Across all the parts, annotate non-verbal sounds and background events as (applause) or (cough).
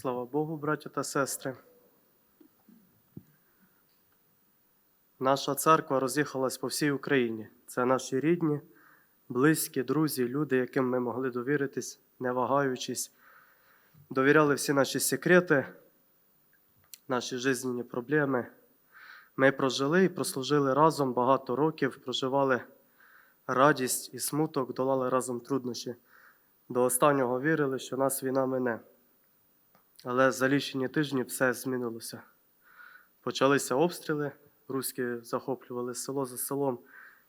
Слава Богу, браття та сестри. Наша церква роз'їхалась по всій Україні. Це наші рідні, близькі, друзі, люди, яким ми могли довіритись, не вагаючись, довіряли всі наші секрети, наші жизненні проблеми. Ми прожили і прослужили разом багато років, проживали радість і смуток, долали разом труднощі. До останнього вірили, що нас війна мине. Але за лічені тижні все змінилося. Почалися обстріли, руські захоплювали село за селом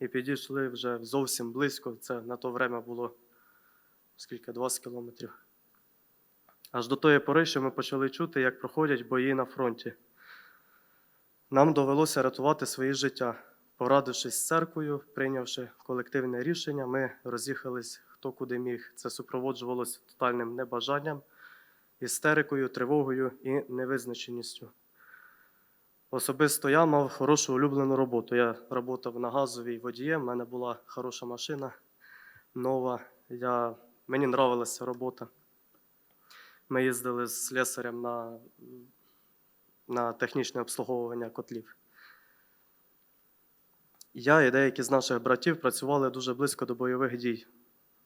і підійшли вже зовсім близько. Це на то время було скільки 20 кілометрів. Аж до тої пори, що ми почали чути, як проходять бої на фронті. Нам довелося рятувати свої життя. Порадившись з церквою, прийнявши колективне рішення, ми роз'їхались хто куди міг. Це супроводжувалося тотальним небажанням істерикою, тривогою і невизначеністю. Особисто я мав хорошу улюблену роботу. Я працював на газовій водієм, в мене була хороша машина, нова. Я... Мені нравилася робота. Ми їздили з слесарем на, на технічне обслуговування котлів. Я і деякі з наших братів працювали дуже близько до бойових дій.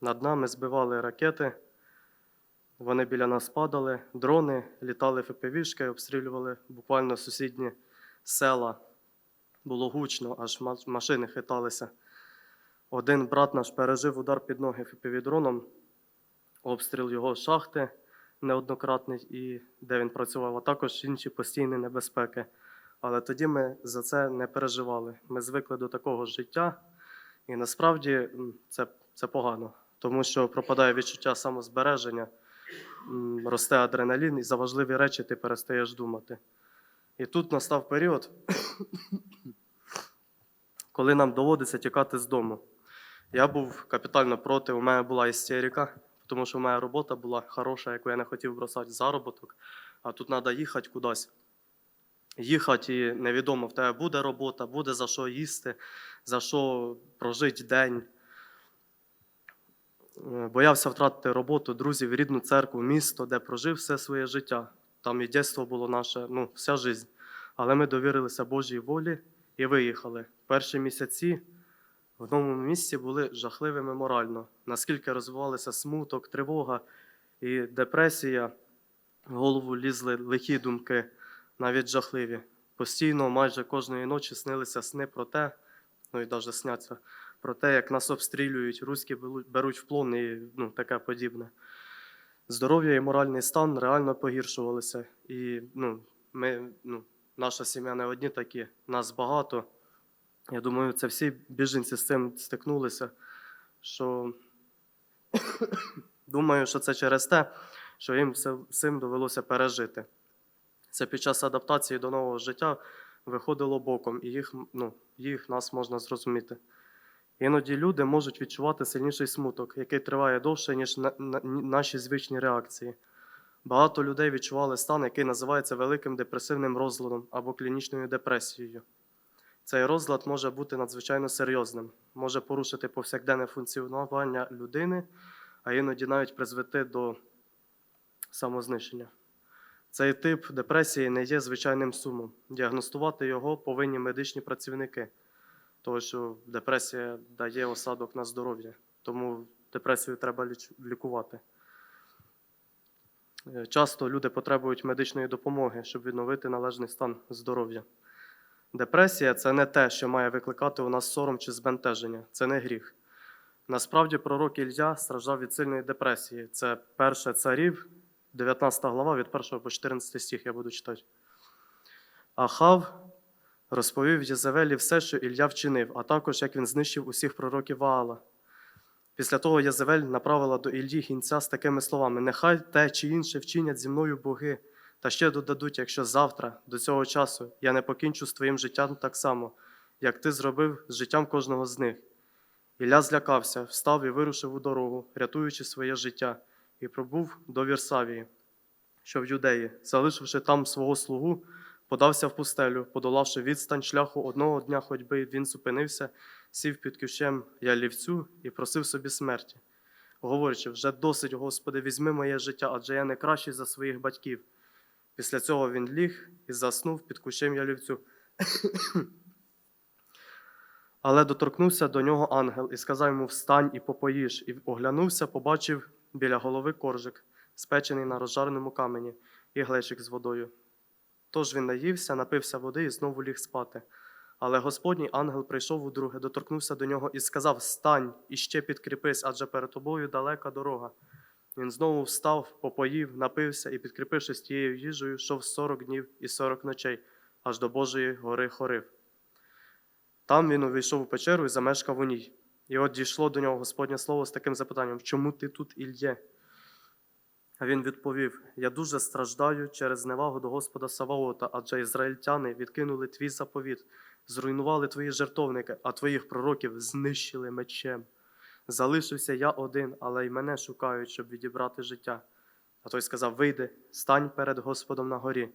Над нами збивали ракети. Вони біля нас падали, дрони, літали ФПВшки, обстрілювали буквально сусідні села. Було гучно, аж машини хиталися. Один брат наш пережив удар під ноги ФПВ-дроном, обстріл його шахти неоднократний, і де він працював, а також інші постійні небезпеки. Але тоді ми за це не переживали. Ми звикли до такого життя, і насправді це, це погано, тому що пропадає відчуття самозбереження росте адреналін, і за важливі речі ти перестаєш думати. І тут настав період, коли нам доводиться тікати з дому. Я був капітально проти, у мене була істерика, тому що моя робота була хороша, яку я не хотів бросати заробіток, а тут треба їхати кудись. Їхати і невідомо, в тебе буде робота, буде за що їсти, за що прожити день. Е, Боявся втратити роботу, друзів, рідну церкву, місто, де прожив все своє життя. Там і дійство було наше, ну, вся життя. Але ми довірилися Божій волі і виїхали. Перші місяці в новому місці були жахливими морально. Наскільки розвивалися смуток, тривога і депресія, в голову лізли лихі думки, навіть жахливі. Постійно, майже кожної ночі снилися сни про те, ну і навіть сняться, про те, як нас обстрілюють, руські беруть- в плон і ну, таке подібне. Здоров'я і моральний стан реально погіршувалися. І ну, ми, ну, наша сім'я не одні такі, нас багато. Я думаю, це всі біженці з цим стикнулися. Що (coughs) думаю, що це через те, що їм все цим довелося пережити. Це під час адаптації до нового життя виходило боком, і їх, ну, їх нас можна зрозуміти. Іноді люди можуть відчувати сильніший смуток, який триває довше, ніж на, на- наші звичні реакції. Багато людей відчували стан, який називається великим депресивним розладом або клінічною депресією. Цей розлад може бути надзвичайно серйозним, може порушити повсякденне функціонування людини, а іноді навіть призвести до самознищення. Цей тип депресії не є звичайним сумом. Діагностувати його повинні медичні працівники, тому що депресія дає осадок на здоров'я, тому депресію треба лікувати. Е, Часто люди потребують медичної допомоги, щоб відновити належний стан здоров'я. Депресія це не те, що має викликати у нас сором чи збентеження, це не гріх. Насправді пророк Ілля страждав від сильної депресії. Це перше царів, 19 глава, від 1 по 14 стих я буду читати. Ахав розповів Єзавелі все, що Ілля вчинив, а також як він знищив усіх пророків Ваала. Після того Єзавель направила до Іллі гінця з такими словами: Нехай те чи інше вчинять зі мною боги, та ще додадуть, якщо завтра, до цього часу, я не покінчу з твоїм життям так само, як ти зробив з життям кожного з них. Ілля злякався, встав і вирушив у дорогу, рятуючи своє життя, і пробув до Вірсавії, що в юдеї, залишивши там свого слугу, подався в пустелю, подолавши відстань шляху одного дня ходьби, він зупинився, сів під кущем ялівцю і просив собі смерті. говорячи, вже досить, Господи, візьми моє життя, адже я не кращий за своїх батьків. Після цього він ліг і заснув під кущем ялівцю. (coughs) Але доторкнувся до нього ангел і сказав йому: Встань і попоїж. І оглянувся, побачив біля голови коржик, спечений на розжареному камені, і глечик з водою. Тож він наївся, напився води і знову ліг спати. Але Господній ангел прийшов удруге, доторкнувся до нього і сказав: Стань і ще підкріпись, адже перед тобою далека дорога. Він знову встав, попоїв, напився і, підкріпившись тією їжею, йшов сорок днів і сорок ночей, аж до Божої гори Хорив. Там він увійшов у печеру і замешкав у ній. І от дійшло до нього Господнє слово з таким запитанням: Чому ти тут Ільє? Він відповів: Я дуже страждаю через зневагу до Господа Саваота, адже ізраїльтяни відкинули твій заповіт, зруйнували твої жертовники, а твоїх пророків знищили мечем. Залишився я один, але й мене шукають, щоб відібрати життя. А той сказав: Вийди, стань перед Господом на горі,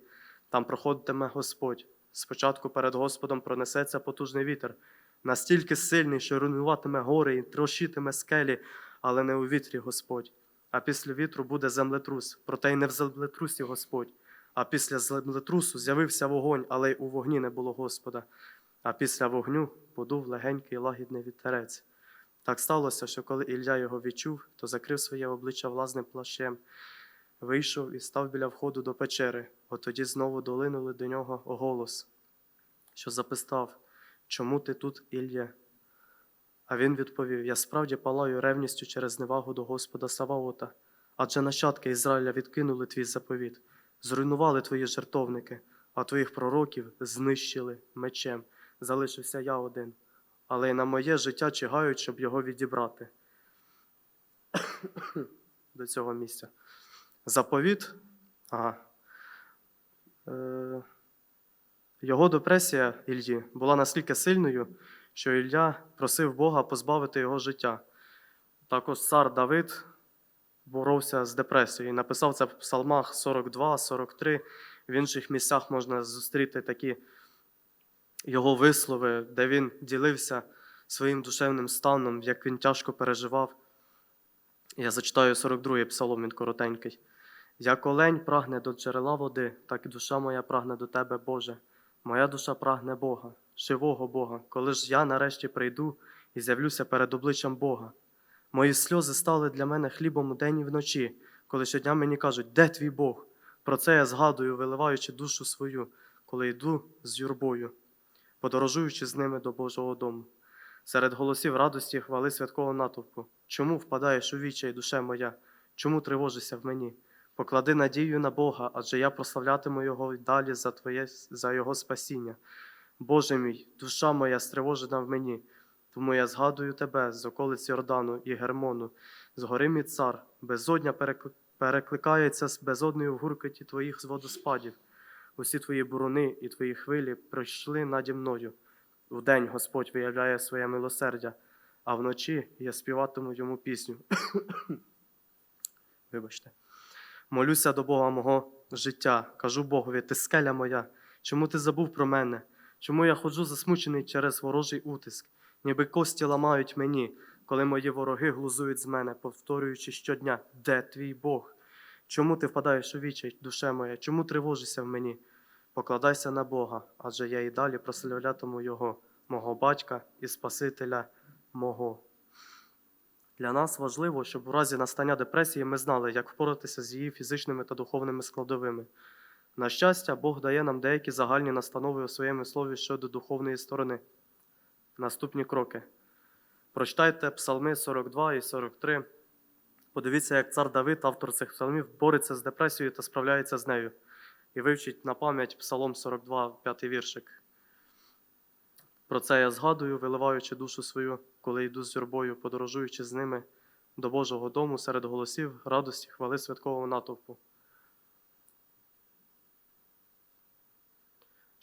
там проходитиме Господь. Спочатку перед Господом пронесеться потужний вітер, настільки сильний, що руйнуватиме гори і трощитиме скелі, але не у вітрі Господь. А після вітру буде землетрус, проте й не в землетрусі Господь. А після землетрусу з'явився вогонь, але й у вогні не було Господа. А після вогню подув легенький лагідний вітерець. Так сталося, що коли Ілля його відчув, то закрив своє обличчя власним плащем, вийшов і став біля входу до печери. От тоді знову долинули до нього голос, що запистав, чому ти тут, Ілля? А він відповів: Я справді палаю ревністю через невагу до Господа Саваота, адже нащадки Ізраїля відкинули твій заповіт, зруйнували твої жертовники, а твоїх пророків знищили мечем. Залишився я один, але й на моє життя чигають, щоб його відібрати (coughs) до цього місця. Заповіт. Ага. Е, його депресія Ільї була настільки сильною, що Ілля просив Бога позбавити його життя. Також цар Давид боровся з депресією. Написав це в псалмах 42, 43. В інших місцях можна зустріти такі його вислови, де він ділився своїм душевним станом, як він тяжко переживав. Я зачитаю 42-й псалом, він коротенький. Як олень прагне до джерела води, так і душа моя прагне до тебе, Боже. Моя душа прагне Бога, живого Бога, коли ж я нарешті прийду і з'явлюся перед обличчям Бога. Мої сльози стали для мене хлібом удень і вночі, коли щодня мені кажуть, де твій Бог? Про це я згадую, виливаючи душу свою, коли йду з юрбою, подорожуючи з ними до Божого дому. Серед голосів радості хвали святкового натовпу. Чому впадаєш у вічай, душе моя? Чому тривожишся в мені? Поклади надію на Бога, адже я прославлятиму Його далі за, твоє, за Його спасіння. Боже мій, душа моя стривожена в мені, тому я згадую тебе з околиць Йордану і Гермону, з гори мій цар, безодня перекликається з безодною в гуркоті твоїх водоспадів. Усі твої буруни і твої хвилі пройшли наді мною. Вдень Господь виявляє своє милосердя, а вночі я співатиму йому пісню. (coughs) Вибачте. Молюся до Бога мого життя. Кажу Богові, ти скеля моя, чому ти забув про мене? Чому я ходжу засмучений через ворожий утиск, ніби кості ламають мені, коли мої вороги глузують з мене, повторюючи щодня, де твій Бог? Чому ти впадаєш у вічай, душе моя? Чому тривожишся в мені? Покладайся на Бога, адже я і далі прославлятиму Його, мого батька і Спасителя мого. Для нас важливо, щоб у разі настання депресії ми знали, як впоратися з її фізичними та духовними складовими. На щастя, Бог дає нам деякі загальні настанови у своєму слові щодо духовної сторони. Наступні кроки. Прочитайте Псалми 42 і 43. Подивіться, як цар Давид, автор цих псалмів, бореться з депресією та справляється з нею. І вивчіть на пам'ять Псалом 42, п'ятий віршик. Про це я згадую, виливаючи душу свою, коли йду з юрбою, подорожуючи з ними до Божого дому серед голосів, радості, хвали святкового натовпу.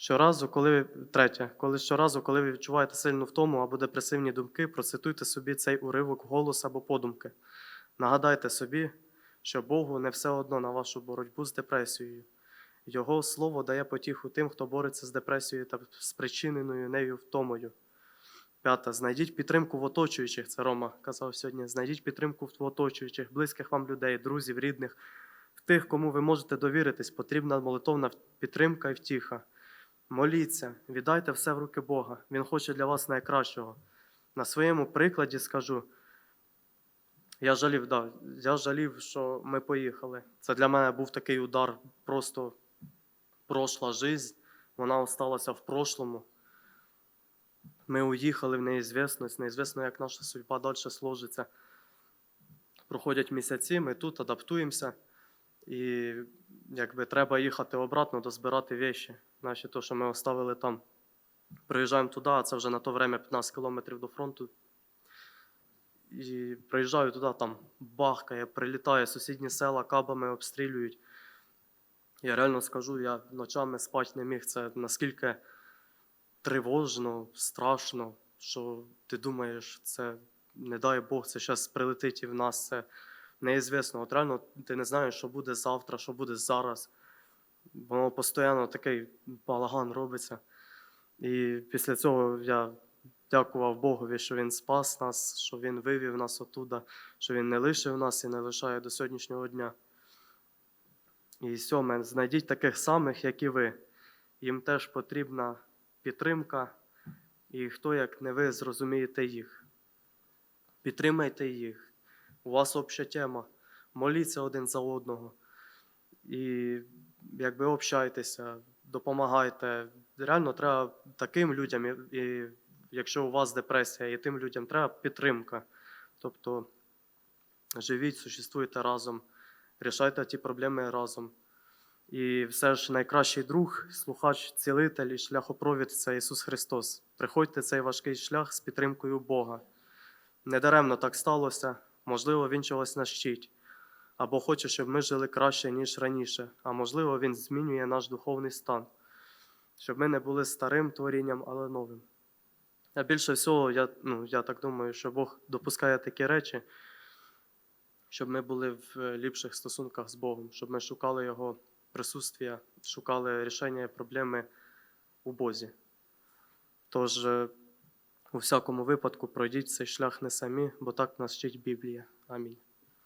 Щоразу, коли ви третє, коли щоразу, коли ви відчуваєте сильну втому або депресивні думки, процитуйте собі цей уривок голос або подумки. Нагадайте собі, що Богу не все одно на вашу боротьбу з депресією. Його слово дає потіху тим, хто бореться з депресією та спричиненою нею втомою. П'ята. Знайдіть підтримку в оточуючих. Це Рома казав сьогодні. Знайдіть підтримку в оточуючих, близьких вам людей, друзів, рідних, в тих, кому ви можете довіритись. Потрібна молитовна підтримка і втіха. Моліться, віддайте все в руки Бога. Він хоче для вас найкращого. На своєму прикладі скажу. Я жалів, да, я жалів, що ми поїхали. Це для мене був такий удар, просто прошла жизнь, вона осталася в прошлому. Ми уїхали в неізвісність, неізвісно, як наша судьба далі сложиться. Проходять місяці, ми тут адаптуємося, і якби треба їхати обратно, дозбирати віші. Наші то, що ми оставили там. Приїжджаємо туди, а це вже на то время 15 кілометрів до фронту. І приїжджаю туди, там бахкає, прилітає, сусідні села кабами обстрілюють. Я реально скажу, я ночами спати не міг. Це наскільки тривожно, страшно, що ти думаєш, це не дай Бог, це зараз прилетить і в нас це неізвісно. От реально ти не знаєш, що буде завтра, що буде зараз. Воно постійно такий балаган робиться. І після цього я дякував Богові, що Він спас нас, що Він вивів нас оттуда, що Він не лишив нас і не лишає до сьогоднішнього дня. І сьоме, знайдіть таких самих, як і ви. Їм теж потрібна підтримка, і хто, як не ви, зрозумієте їх. Підтримайте їх. У вас обща тема. Моліться один за одного. І якби общайтеся, допомагайте. Реально треба таким людям, і, якщо у вас депресія, і тим людям треба підтримка. Тобто живіть, существуйте разом, рішайте ті проблеми разом. І все ж найкращий друг, слухач, цілитель і шляхопровід це Ісус Христос. Приходьте цей важкий шлях з підтримкою Бога. Недаремно так сталося, можливо, Він чогось навчить, або хоче, щоб ми жили краще, ніж раніше, а можливо, Він змінює наш духовний стан, щоб ми не були старим творінням, але новим. А більше всього, я, ну, я так думаю, що Бог допускає такі речі, щоб ми були в е, ліпших стосунках з Богом, щоб ми шукали Його присутствия, шукали рішення проблеми у Бозі. Тож, е, у всякому випадку пройдіть цей шлях не самі, бо так нас вчить Біблія. Амінь.